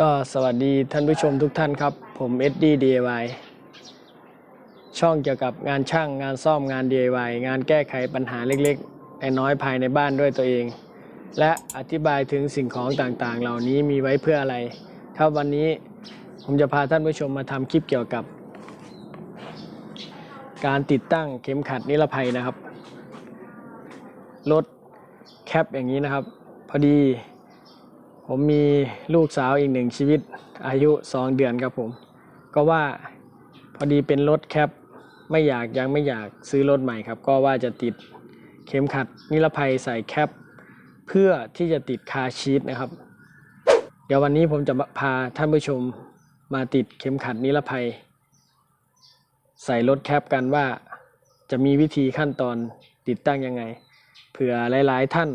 ก็สวัสดีท่านผู้ชมทุกท่านครับ ผม SD DIY ช่องเกี่ยวกับงานช่างงานซ่อมงาน DIY งานแก้ไขปัญหาเล็กๆน้อยภายในบ้านด้วยตัวเอง และอธิบายถึงสิ่งของต่างๆ เหล่านี้มีไว้เพื่ออะไร ครับวันนี้ผมจะพาท่านผู้ชมมาทำคลิปเกี่ยวกับ การติดตั้งเข็มขัดนิรภัยนะครับรถแคปอย่างนี้นะครับ พอดี ผมมีลูกสาวอีกหนึ่งชีวิตอายุสองเดือนครับผม ก็ว่าพอดีเป็นรถแคปไม่อยากยังไม่อยากซื้อรถใหม่ครับ ก็ว่าจะติดเข็มขัดนิรภัยใส่แคป เพื่อที่จะติดคาชีทนะครับ เดี๋ยววันนี้ผมจะพาท่านผู้ชมมาติดเข็มขัดนิรภัย ใส่รถแคปกันว่าจะมีวิธีขั้นตอนติดตั้งยังไงเผื่อหลาย ๆ ท่าน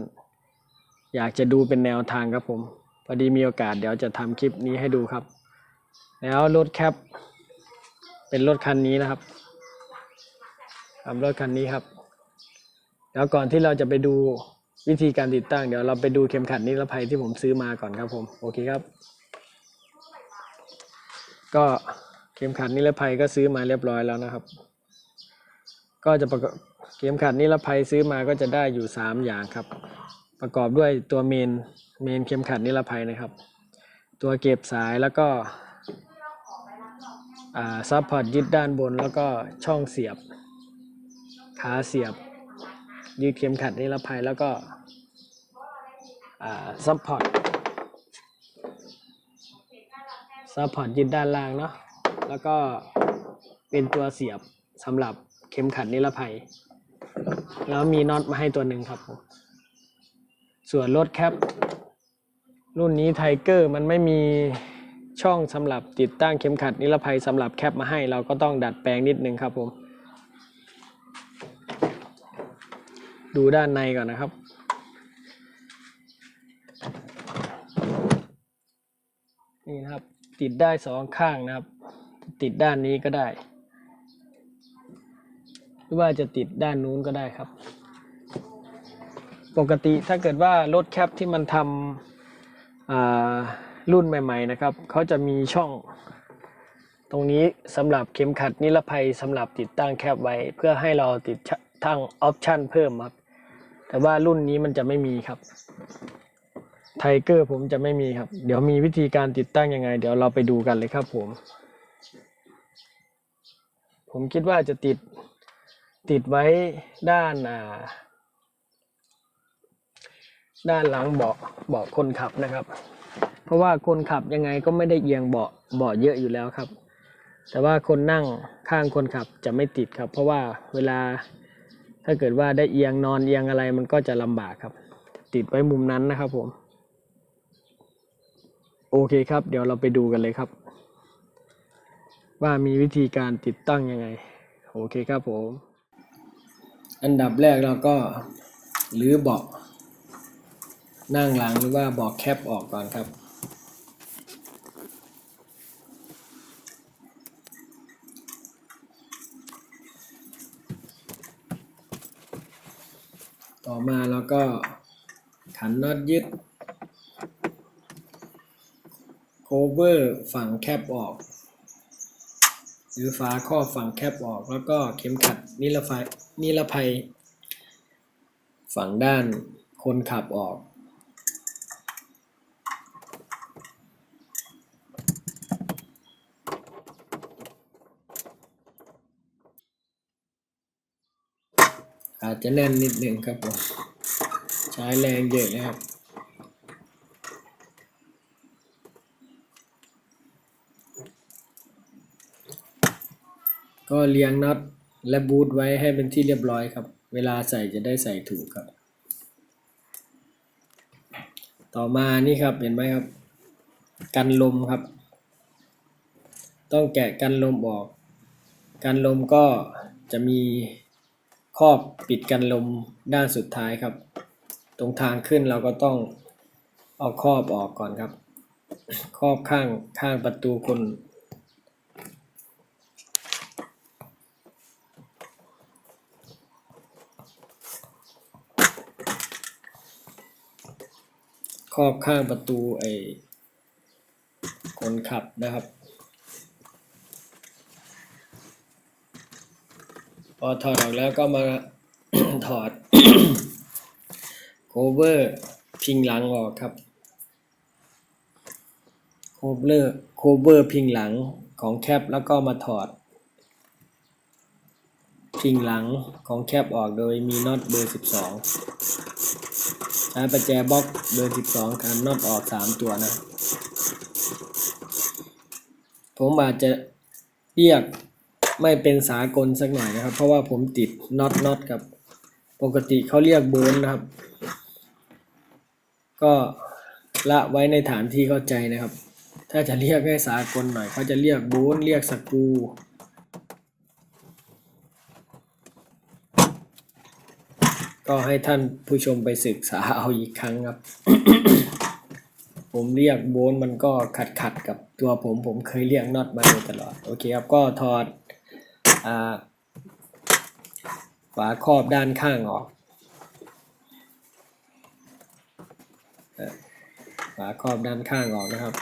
อยากจะดูเป็นแนวทางครับผม พอดีมีโอกาสเดี๋ยวจะทำคลิปนี้ให้ดูครับ แล้วรถแคปเป็นรถคันนี้นะครับครับรถคันนี้ครับ แล้วก่อนที่เราจะไปดูวิธีการติดตั้ง เดี๋ยวเราไปดูเข็มขัดนิรภัยที่ผมซื้อมาก่อนครับผม โอเคครับ ก็เข็มขัดนิรภัยก็ซื้อมาเรียบร้อยแล้วนะครับ ก็จะประกอบเข็มขัดนิรภัยซื้อมาก็จะได้อยู่สามอย่างครับ ประกอบด้วยตัวเมนเมนเข็มขัดนิรภัยนะครับ ตัวเก็บสายแล้วก็อ่าซับพอร์ตยึดด้านบนแล้วก็ช่องเสียบขาเสียบ ยึดเข็มขัดนิรภัยแล้วก็อ่าซับพอร์ตซับพอร์ตยึดด้านล่างเนาะแล้วก็เป็นตัวเสียบสำหรับเข็มขัดนิรภัย แล้วมีน็อตมาให้ตัวหนึ่งครับผม ส่วนรถแคปรุ่นนี้ไทเกอร์มันไม่มีช่องสำหรับติดตั้งเข็มขัดนิรภัยสำหรับแคปมาให้เราก็ต้องดัดแปลงนิดนึงครับผม ดูด้านในก่อนนะครับ นี่นะครับติดได้สองข้างนะครับ ติดด้านนี้ก็ได้ หรือว่าจะติดด้านนู้นก็ได้ครับ ปกติถ้าเกิดว่ารถแคปที่มันทำรุ่นใหม่ๆนะครับเขาจะมีช่องตรงนี้สำหรับเข็มขัดนิรภัยสำหรับติดตั้งแคปไว้ เพื่อให้เราติดทั้งออปชันเพิ่มครับ แต่ว่ารุ่นนี้มันจะไม่มีครับไทเกอร์ผมจะไม่มีครับ เดี๋ยวมีวิธีการติดตั้งยังไง เดี๋ยวเราไปดูกันเลยครับผม ผมคิดว่าจะติดติดไว้ด้านอ่า ด้านหลังเบาะเบาะคนขับนะครับ เพราะว่าคนขับยังไงก็ไม่ได้เอียงเบาะเบาะเยอะอยู่แล้วครับ แต่ว่าคนนั่งข้างคนขับจะไม่ติดครับ เพราะว่าเวลาถ้าเกิดว่าได้เอียงนอนเอียงอะไรมันก็จะลำบากครับ ติดไว้มุมนั้นนะครับผม โอเคครับ เดี๋ยวเราไปดูกันเลยครับ ว่ามีวิธีการติดตั้งยังไง โอเคครับผม อันดับแรกเราก็รื้อเบาะ นั่งหลังหรือว่าบอกแคปออกก่อนครับ ต่อมาเราก็ขันน็อตยึดโคเวอร์ฝั่งแคปออก หรือฝาครอฝั่งแคปออก แล้วก็เข็มขัดนิรภัยนิรภัย ฝั่งด้านคนขับออก จจะแน่นนิดหนึ่งครับผมใช้แรงเยอะนะครับก็เลี้ยงน็อตและบูทไว้ให้เป็นที่เรียบร้อยครับ เวลาใส่จะได้ใส่ถูกครับ ต่อมานี่ครับเห็นไหมครับ กันลมครับ ต้องแกะกันลมออก กันลมก็จะมี ครอบปิดกันลมด้านสุดท้ายครับ ตรงทางขึ้นเราก็ต้องเอาครอบออกก่อนครับ ครอบข้างข้างประตูคนครอบข้างประตูไอคนขับนะครับ พอถอดออกแล้วก็มาถอดโคเวอร์พิงหลังออกครับโคเวอร์โคเวอร์พิงหลังของแคปแล้วก็มาถอด พิงหลังของแคปออกโดยมีน็อตเบอร์ 12 ใช้ประแจบล็อกเบอร์ 12 การน็อตออก 3 ตัวนะ ผมอาจจะเรียก ไม่เป็นสากลสักหน่อยนะครับ เพราะว่าผมติดน็อตน็อตกับปกติเขาเรียกโบนนะครับ ก็ละไว้ในฐานที่เข้าใจนะครับ ถ้าจะเรียกให้สากลหน่อยเขาจะเรียกโบนเรียกสกูก็ให้ท่านผู้ชมไปศึกษาเอาอีกครั้งครับ ผมเรียกโบนมันก็ขัดขัดกับตัวผมผมเคยเรียกน็อตมาโดยตลอด โอเคครับ ก็ถอด ฝาครอบด้านข้างออกเอ่อฝาครอบด้านข้างออกนะครับ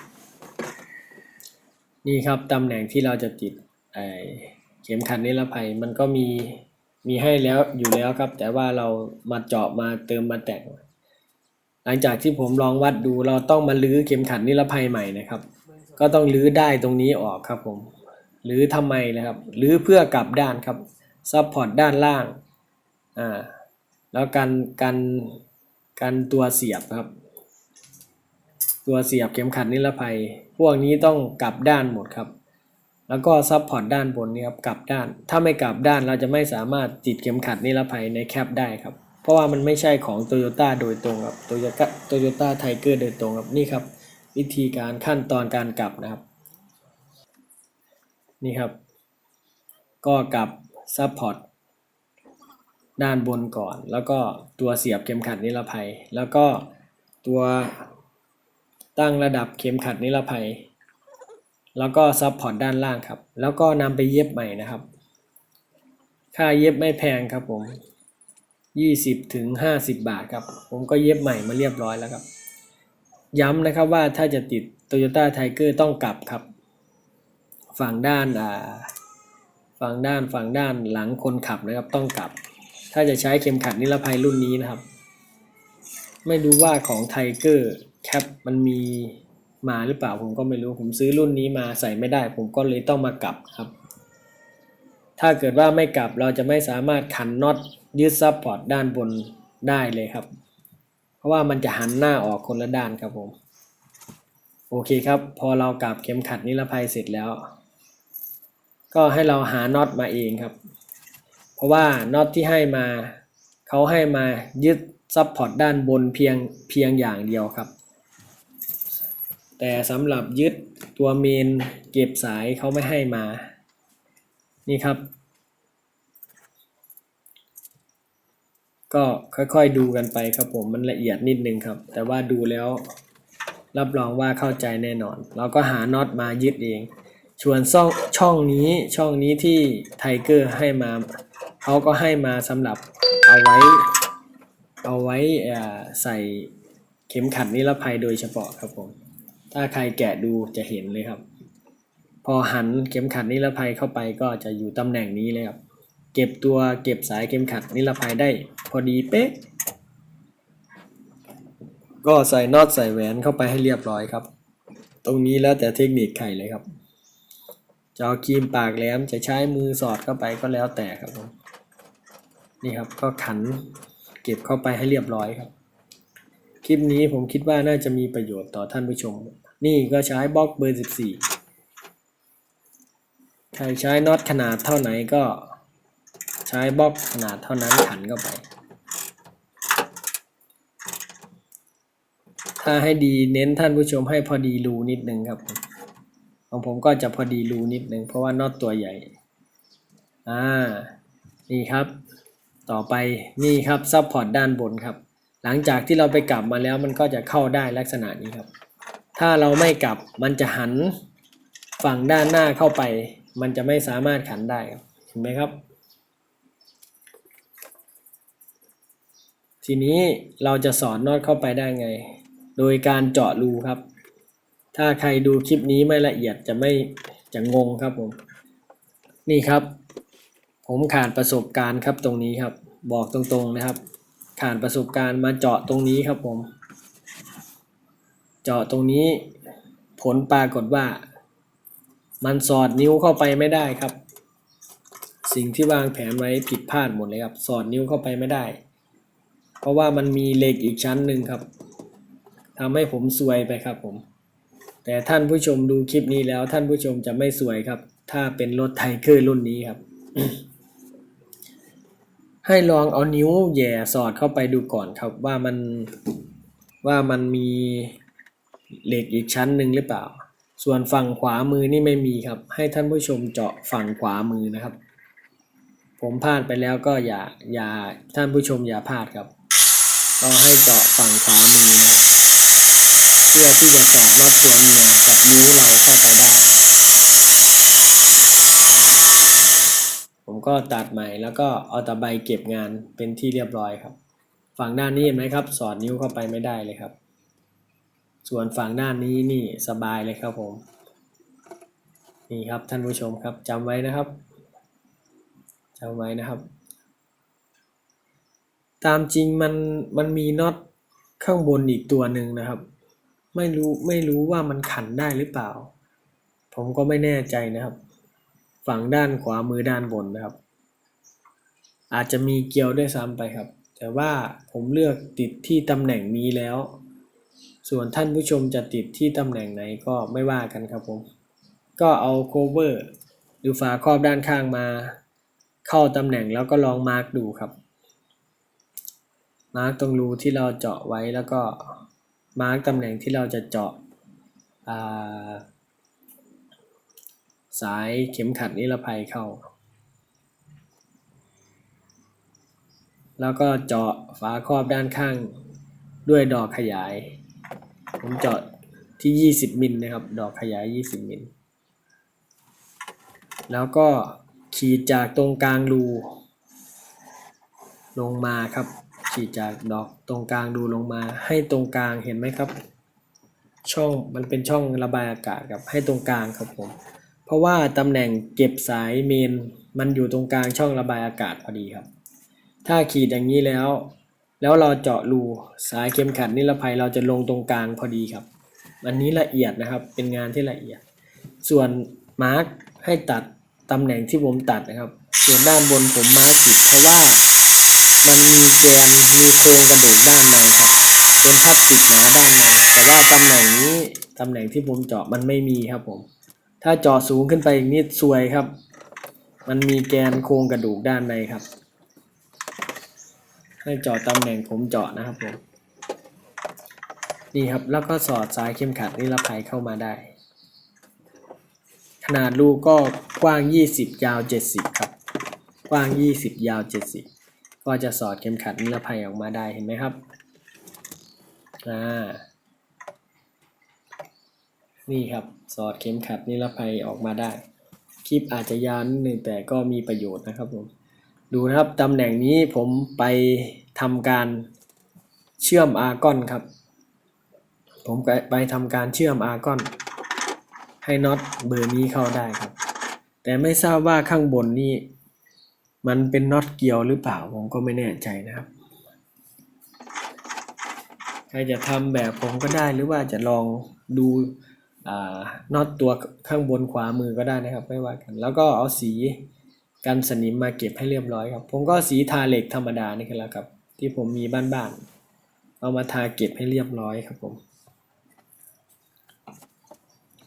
นี่ครับตำแหน่งที่เราจะติดเข็มขัดนิรภัยมันก็มีมีให้แล้วอยู่แล้วครับ แต่ว่าเรามาเจาะมาเติมมาแต่ง หลังจากที่ผมลองวัดดูเราต้องมาลื้อเข็มขัดนิรภัยใหม่นะครับ ก็ต้องลื้อได้ตรงนี้ออกครับผม ลื้อทำไมนะครับลื้อเพื่อกลับด้านครับซับพอร์ตด้านล่างอ่าแล้วกันกันกันตัวเสียบครับ ตัวเสียบเข็มขัดนิรภัย พวกนี้ต้องกลับด้านหมดครับ แล้วก็ซับพอร์ตด้านบนนี่ครับกลับด้าน ถ้าไม่กลับด้านเราจะไม่สามารถติดเข็มขัดนิรภัยในแคปได้ครับ เพราะว่ามันไม่ใช่ของโตโยต้าโดยตรงครับโตโยต้าโตโยต้าไทเกอร์โดยตรงครับนี่ครับ วิธีการขั้นตอนการกลับนะครับ นี่ครับ ก็กับซับพอร์ตด้านบนก่อน แล้วก็ตัวเสียบเข็มขัดนิรภัย แล้วก็ตัวตั้งระดับเข็มขัดนิรภัย แล้วก็ซับพอร์ตด้านล่างครับ แล้วก็นำไปเย็บใหม่นะครับ ค่าเย็บไม่แพงครับผมยี่สิบถึงห้าสิบบาทครับ ผมก็เย็บใหม่มาเรียบร้อยแล้วครับ ย้ำนะครับว่าถ้าจะติด Toyota Tiger ต้องกลับครับ ฝั่งด้านอ่าฝั่งด้านฝั่งด้านหลังคนขับนะครับต้องกลับ ถ้าจะใช้เข็มขัดนิรภัยรุ่นนี้นะครับ ไม่รู้ว่าของ Tiger Cap มันมีมาหรือเปล่าผมก็ไม่รู้ผมซื้อรุ่นนี้มาใส่ไม่ได้ ผมก็เลยต้องมากลับครับ ถ้าเกิดว่าไม่กลับเราจะไม่สามารถขันน็อตยึดซับพอร์ตด้านบนได้เลยครับ เพราะว่ามันจะหันหน้าออกคนละด้านครับผม โอเคครับ พอเรากลับเข็มขัดนิรภัยเสร็จแล้ว ก็ให้เราหาน็อตมาเองครับ เพราะว่าน็อตที่ให้มาเขาให้มายึดซับพอร์ตด้านบนเพียงเพียงอย่างเดียวครับ แต่สำหรับยึดตัวเมนเก็บสายเขาไม่ให้มา นี่ครับ ก็ค่อยๆดูกันไปครับผมมันละเอียดนิดนึงครับ แต่ว่าดูแล้วรับรองว่าเข้าใจแน่นอน เราก็หาน็อตมายึดเอง ส่วนช่องช่องนี้ช่องนี้ที่ไทเกอร์ให้มาเขาก็ให้มาสำหรับเอาไว้ เอาไว้ใส่เข็มขัดนิรภัยโดยเฉพาะครับผม ถ้าใครแกะดูจะเห็นเลยครับ พอหันเข็มขัดนิรภัยเข้าไปก็จะอยู่ตำแหน่งนี้เลยครับ เก็บตัวเก็บสายเข็มขัดนิรภัยได้ พอดีเป๊ะ ก็ใส่น็อตใส่แหวนเข้าไปให้เรียบร้อยครับ ตรงนี้แล้วแต่เทคนิคใครเลยครับ จะเอาครีมปากแหลมจะใช้มือสอดเข้าไปก็แล้วแต่ครับผมนี่ครับก็ขันเก็บเข้าไปให้เรียบร้อยครับ คลิปนี้ผมคิดว่าน่าจะมีประโยชน์ต่อท่านผู้ชม นี่ก็ใช้บล็อกเบอร์ 14 ใครใช้น็อตขนาดเท่าไหนก็ใช้บล็อกขนาดเท่านั้นขันเข้าไป ถ้าให้ดีเน้นท่านผู้ชมให้พอดีรูนิดนึงครับ ของผมก็จะพอดีรูนิดนึงเพราะว่านอตตัวใหญ่ อ่า นี่ครับ ต่อไปนี่ครับซับพอร์ตด้านบนครับ หลังจากที่เราไปกลับมาแล้วมันก็จะเข้าได้ลักษณะนี้ครับ ถ้าเราไม่กลับมันจะหันฝั่งด้านหน้าเข้าไป มันจะไม่สามารถขันได้ครับ เห็นไหมครับ ทีนี้เราจะสอดนอตเข้าไปได้ไง โดยการเจาะรูครับ ถ้าใครดูคลิปนี้ไม่ละเอียดจะไม่จะงงครับผม นี่ครับ ผมขาดประสบการณ์ครับตรงนี้ครับ บอกตรงๆนะครับ ขาดประสบการณ์มาเจาะตรงนี้ครับผม เจาะตรงนี้ ผลปรากฏว่า มันสอดนิ้วเข้าไปไม่ได้ครับ สิ่งที่วางแผนไว้ผิดพลาดหมดเลยครับ สอดนิ้วเข้าไปไม่ได้ เพราะว่ามันมีเหล็กอีกชั้นหนึ่งครับทำให้ผมซวยไปครับผม แต่ท่านผู้ชมดูคลิปนี้แล้วท่านผู้ชมจะไม่สวยครับ ถ้าเป็นรถไทเกอร์รุ่นนี้ครับ ให้ลองเอานิ้วแย่สอดเข้าไปดูก่อนครับว่ามันว่ามันมีเหล็กอีกชั้นหนึ่งหรือเปล่า ส่วนฝั่งขวามือนี่ไม่มีครับ ให้ท่านผู้ชมเจาะฝั่งขวามือนะครับ ผมพลาดไปแล้วก็อย่าอย่าท่านผู้ชมอย่าพลาดครับก็ให้เจาะฝั่งขวามือนะครับ พื่อที่จะสอดน็อตตัวเมียกับนิ้วเราเข้าไปได้ ผมก็ตัดใหม่แล้วก็เอาตะไบเก็บงานเป็นที่เรียบร้อยครับ ฝั่งด้านนี้เห็นไหมครับ สอดนิ้วเข้าไปไม่ได้เลยครับ ส่วนฝั่งด้านนี้นี่สบายเลยครับผม นี่ครับท่านผู้ชมครับจำไว้นะครับจำไว้นะครับ ตามจริงมันมันมีน็อตข้างบนอีกตัวหนึ่งนะครับ ไม่รู้ไม่รู้ว่ามันขันได้หรือเปล่า ผมก็ไม่แน่ใจนะครับ ฝั่งด้านขวามือด้านบนนะครับ อาจจะมีเกลียวด้วยซ้ำไปครับ แต่ว่าผมเลือกติดที่ตำแหน่งนี้แล้ว ส่วนท่านผู้ชมจะติดที่ตำแหน่งไหนก็ไม่ว่ากันครับผม ก็เอาโคเวอร์หรือฝาครอบด้านข้างมา เข้าตำแหน่งแล้วก็ลองมาร์กดูครับมาร์กตรงรูที่เราเจาะไว้แล้วก็ มาร์กตำแหน่งที่เราจะเจาะาสายเข็มขัดนิรภัยเข้า แล้วก็เจาะฝาครอบด้านข้างด้วยดอกขยาย ผมเจาะที่ 20 มิลนะครับ ดอกขยาย 20 มิล แล้วก็ขีดจากตรงกลางรู ลงมาครับ ขีดจากดอกตรงกลางรูลงมา ให้ตรงกลางเห็นไหมครับ ช่องมันเป็นช่องระบายอากาศครับให้ตรงกลางครับผม เพราะว่าตำแหน่งเก็บสายเมนมันอยู่ตรงกลางช่องระบายอากาศพอดีครับ ถ้าขีดอย่างนี้แล้ว แล้วเราเจาะรูสายเข็มขัดนิรภัยเราจะลงตรงกลางพอดีครับ อันนี้ละเอียดนะครับเป็นงานที่ละเอียด ส่วนมาร์กให้ตัดตำแหน่งที่ผมตัดนะครับ ส่วนด้านบนผมมาร์กผิดเพราะว่า มันมีแกนมีโครงกระดูกด้านในครับเป็นพลาสติกหนาด้านในแต่ว่าตำแหน่งนี้ตำแหน่งที่ผมเจาะมันไม่มีครับผม ถ้าเจาะสูงขึ้นไปอีกนิดซวยครับ มันมีแกนโครงกระดูกด้านในครับ ให้เจาะตำแหน่งผมเจาะนะครับผมนี่ครับแล้วก็สอดสายเข็มขัดนิรภัยเข้ามาได้ ขนาดรูก็กว้าง 20 ยาว 70 ครับ กว้าง 20 ยาว 70 ก็จะสอดเข็มขัดนิรภัยออกมาได้เห็นไหมครับอ่านี่ครับสอดเข็มขัดนิรภัยออกมาได้ คลิปอาจจะยาวนิดนึงแต่ก็มีประโยชน์นะครับผมดูนะครับตำแหน่งนี้ผมไปทำการเชื่อมอาร์กอนครับ ผมไปทำการเชื่อมอาร์กอนให้น็อตเบอร์นี้เข้าได้ครับ แต่ไม่ทราบว่าข้างบนนี่ มันเป็นน็อตเกี่ยวหรือเปล่าผมก็ไม่แน่ใจนะครับใครจะทำแบบผมก็ได้หรือว่าจะลองดูน็อตตัวข้างบนขวามือก็ได้นะครับ ไม่ว่ากัน แล้วก็เอาสีกันสนิมมาเก็บให้เรียบร้อยครับ ผมก็สีทาเหล็กธรรมดานี่แหละครับ ที่ผมมีบ้านๆเอามาทาเก็บให้เรียบร้อยครับผม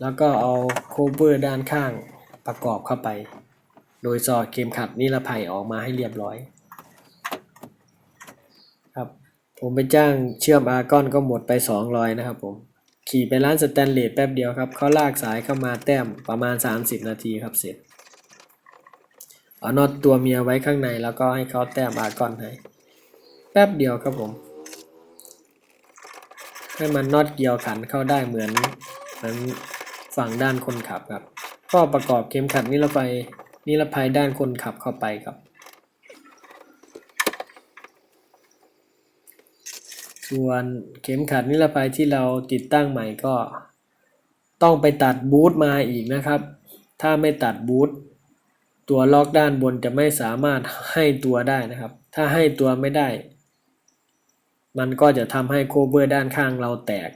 แล้วก็เอาโคเวอร์ด้านข้างประกอบเข้าไป โดยสอดเข็มขัดนิรภัยออกมาให้เรียบร้อย ครับ ผมไปจ้างเชื่อมอาร์กอนก็หมดไป200นะครับผม ขี่ไปร้านสแตนเลสแป๊บเดียวครับเขาลากสายเข้ามาแต้มประมาณ 30 นาทีครับเสร็จ เอาน็อตตัวเมียไว้ข้างในแล้วก็ให้เขาแต้มอาร์กอนให้ แป๊บเดียวครับผม ให้มันน็อตเกี่ยวขันเข้าได้เหมือนเหมือนฝั่งด้านคนขับครับ ก็ประกอบเข็มขัดนิรภัย นิรภัยด้านคนขับเข้าไปครับ ส่วนเข็มขัดนิรภัยที่เราติดตั้งใหม่ก็ ต้องไปตัดบูทมาอีกนะครับ ถ้าไม่ตัดบูทตัวล็อกด้านบนจะไม่สามารถให้ตัวได้นะครับ ถ้าให้ตัวไม่ได้ มันก็จะทำให้โคเวอร์ด้านข้างเราแตก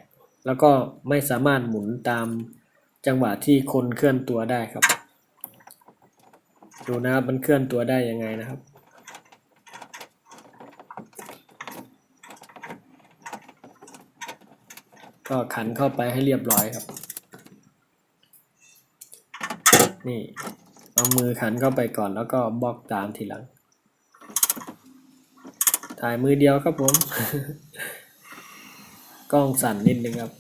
แล้วก็ไม่สามารถหมุนตามจังหวะที่คนเคลื่อนตัวได้ครับ ดูนะครับมันเคลื่อนตัวได้ยังไงนะครับ ก็ขันเข้าไปให้เรียบร้อยครับ นี่เอามือขันเข้าไปก่อนแล้วก็บล็อกตามทีหลัง ถ่ายมือเดียวครับผม กล้องสั่นนิดนึงครับ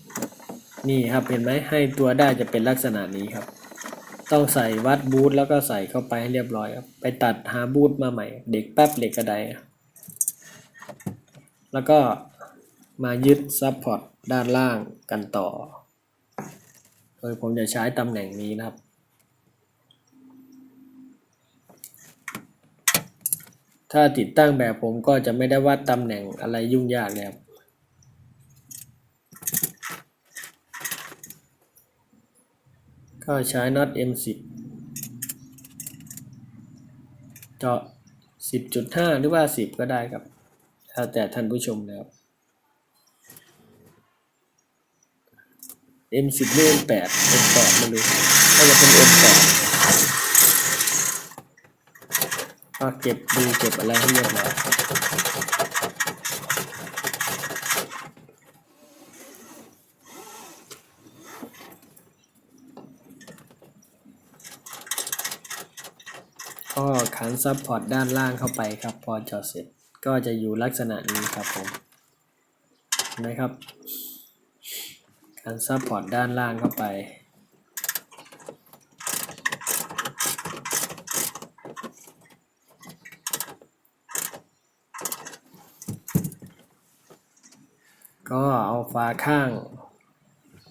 นี่ครับเห็นไหมให้ตัวได้จะเป็นลักษณะนี้ครับ ต้องใส่วัดบูทแล้วก็ใส่เข้าไปให้เรียบร้อยครับ ไปตัดหาบูทมาใหม่ เด็กแป๊บเหล็กกระไดครับแล้วก็มายึดซับพอร์ตด้านล่างกันต่อ โดยผมจะใช้ตำแหน่งนี้นะครับ ถ้าติดตั้งแบบผมก็จะไม่ได้วัดตำแหน่งอะไรยุ่งยากเลยครับ ก็ใช้น็อต M10 เจาะ 10.5 หรือว่า 10 ก็ได้ครับแล้วแต่ท่านผู้ชมนะครับ M10 หรือ M8 M8 ไม่รู้น่าจะเป็น M8 ก็เก็บดูเก็บอะไรให้เรียบร้อย ก็ขันซับพอร์ตด้านล่างเข้าไปครับ พอจาะเสร็จก็จะอยู่ลักษณะนี้ครับผมเห็นไหมครับการซับพอร์ตด้านล่างเข้าไป ก็เอาฝาข้าง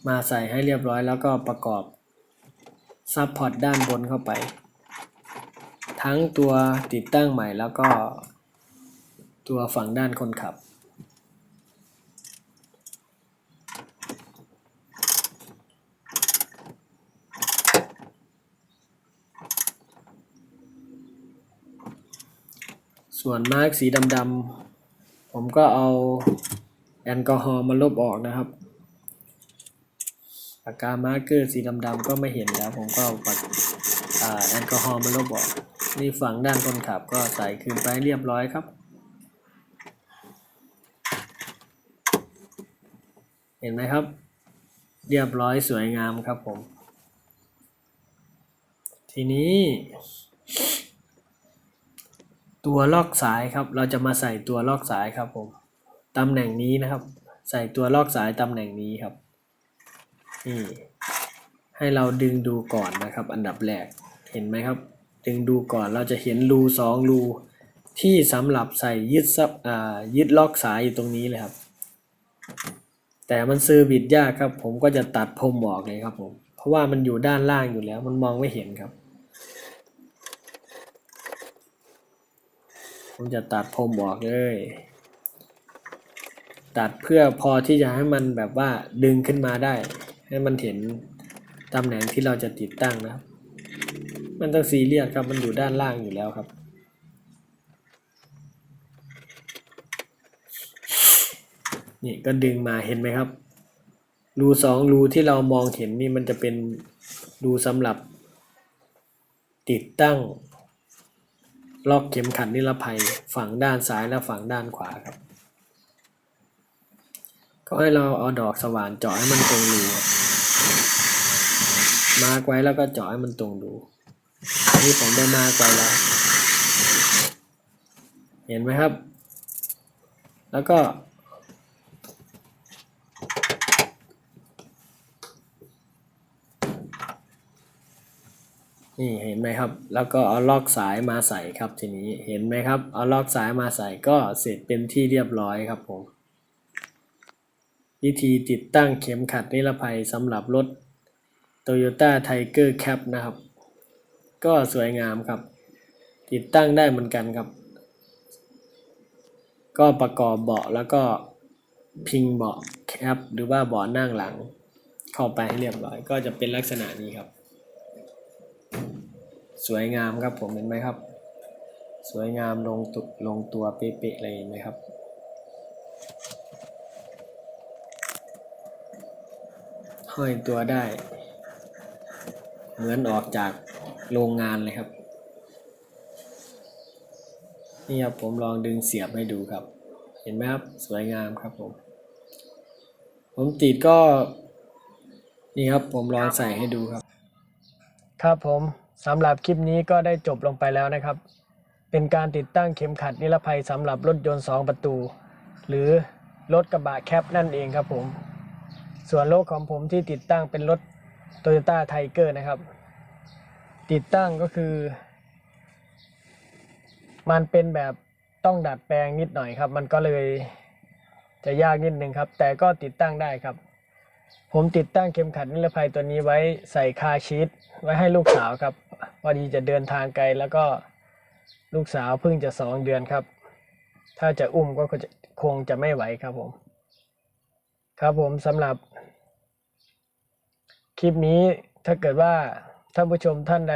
มาใส่ให้เรียบร้อยแล้วก็ประกอบซับพอร์ตด้านบนเข้าไป ทั้งตัวติดตั้งใหม่แล้วก็ตัวฝั่งด้านคนขับ ส่วนมาร์กสีดำๆผมก็เอาแอลกอฮอล์มาลบออกนะครับปากกามาร์กเกอร์สีดำๆก็ไม่เห็นแล้ว ผมก็เอาปากแอลกอฮอล์มาลบออก นี่ฝั่งด้านคนขับก็ใส่คืนไปเรียบร้อยครับ เห็นไหมครับ เรียบร้อยสวยงามครับผม ทีนี้ ตัวลอกสายครับ เราจะมาใส่ตัวลอกสายครับผมตำแหน่งนี้นะครับ ใส่ตัวลอกสายตำแหน่งนี้ครับนี่ให้เราดึงดูก่อนนะครับ อันดับแรกเห็นไหมครับ ดึงดูก่อนเราจะเห็นรูสองรูที่สำหรับใส่ยึดซับอ่ายึดล็อกสายอยู่ตรงนี้เลยครับ แต่มันซื้อบิดยากครับ ผมก็จะตัดพรมออกเลยครับผมเพราะว่ามันอยู่ด้านล่างอยู่แล้ว มันมองไม่เห็นครับ ผมจะตัดพรมออกเลย ตัดเพื่อพอที่จะให้มันแบบว่าดึงขึ้นมาได้ ให้มันเห็นตำแหน่งที่เราจะติดตั้งนะครับ มันต้องซีเรียสครับ มันอยู่ด้านล่างอยู่แล้วครับ นี่ก็ดึงมาเห็นไหมครับ รูสองรูที่เรามองเห็นนี่มันจะเป็นรูสำหรับ ติดตั้งล็อกเข็มขัดนิรภัยฝั่งด้านซ้ายและฝั่งด้านขวาครับ ก็ให้เราเอาดอกสว่านเจาะให้มันตรงรูมาร์กไว้แล้วก็เจาะให้มันตรงรู นนี้ผมได้มากไว้แล้ว เห็นไหมครับ แล้วก็ นี่เห็นไหมครับ แล้วก็เอาลอกสายมาใส่ครับทีนี้ เห็นไหมครับ เอาลอกสายมาใส่ก็เสร็จเป็นที่เรียบร้อยครับผม วิธีติดตั้งเข็มขัดนิรภัยสำหรับรถ Toyota Tiger Cap นะครับ ก็สวยงามครับ ติดตั้งได้เหมือนกันครับ ก็ประกอบเบาะแล้วก็พิงเบาะแคปหรือว่าเบาะนั่งหลัง เข้าไปให้เรียบร้อย ก็จะเป็นลักษณะนี้ครับ สวยงามครับผมเห็นไหมครับ สวยงามลงตุลงตัวเป๊ะๆเลยเห็นไหมครับห้อยตัวได้ เหมือนออกจาก โรงงานเลยครับ นี่ครับผมลองดึงเสียบให้ดูครับ เห็นไหมครับสวยงามครับผม ผมติดก็ นี่ครับผมลองใส่ให้ดูครับ ครับผมสำหรับคลิปนี้ก็ได้จบลงไปแล้วนะครับ เป็นการติดตั้งเข็มขัดนิรภัยสำหรับรถยนต์ 2 ประตู หรือรถกระบะแคปนั่นเองครับผม ส่วนรถของผมที่ติดตั้งเป็นรถ Toyota Tiger นะครับ ติดตั้งก็คือ มันเป็นแบบต้องดัดแปลงนิดหน่อยครับ มันก็เลยจะยากนิดนึงครับ แต่ก็ติดตั้งได้ครับ ผมติดตั้งเข็มขัดนิรภัยตัวนี้ไว้ใส่คาชีทไว้ให้ลูกสาวครับพอดีจะเดินทางไกลแล้วก็ลูกสาวเพิ่งจะสองเดือนครับ ถ้าจะอุ้มก็คงจะไม่ไหวครับผม ครับผมสำหรับคลิปนี้ถ้าเกิดว่า ท่านผู้ชมท่านใด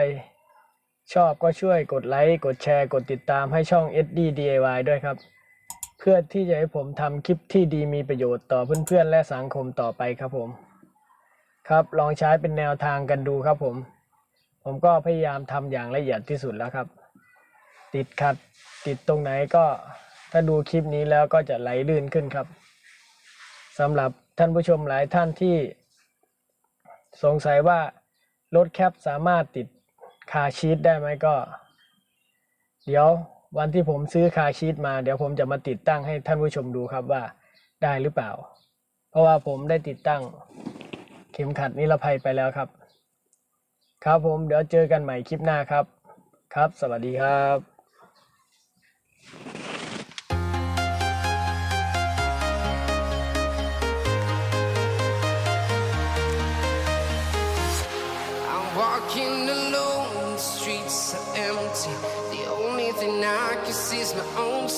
ชอบก็ช่วยกดไลค์ กดแชร์ กดติดตามให้ช่อง SD DIY ด้วยครับ เพื่อที่จะให้ผมทำคลิปที่ดีมีประโยชน์ต่อเพื่อนๆ และสังคมต่อไปครับผม ครับลองใช้เป็นแนวทางกันดูครับผม ผมก็พยายามทำอย่างละเอียดที่สุดแล้วครับ ติดขัดติดตรงไหนก็ถ้าดูคลิปนี้แล้วก็จะไหลลื่นขึ้นครับสำหรับท่านผู้ชมหลายท่านที่สงสัยว่า รถแคปสามารถติดคาชีตได้ไหมก็ เดี๋ยววันที่ผมซื้อคาชีตมา เดี๋ยวผมจะมาติดตั้งให้ท่านผู้ชมดูครับว่าได้หรือเปล่า เพราะว่าผมได้ติดตั้งเข็มขัดนิรภัยไปแล้วครับ ครับผมเดี๋ยวเจอกันใหม่คลิปหน้าครับ ครับ สวัสดีครับ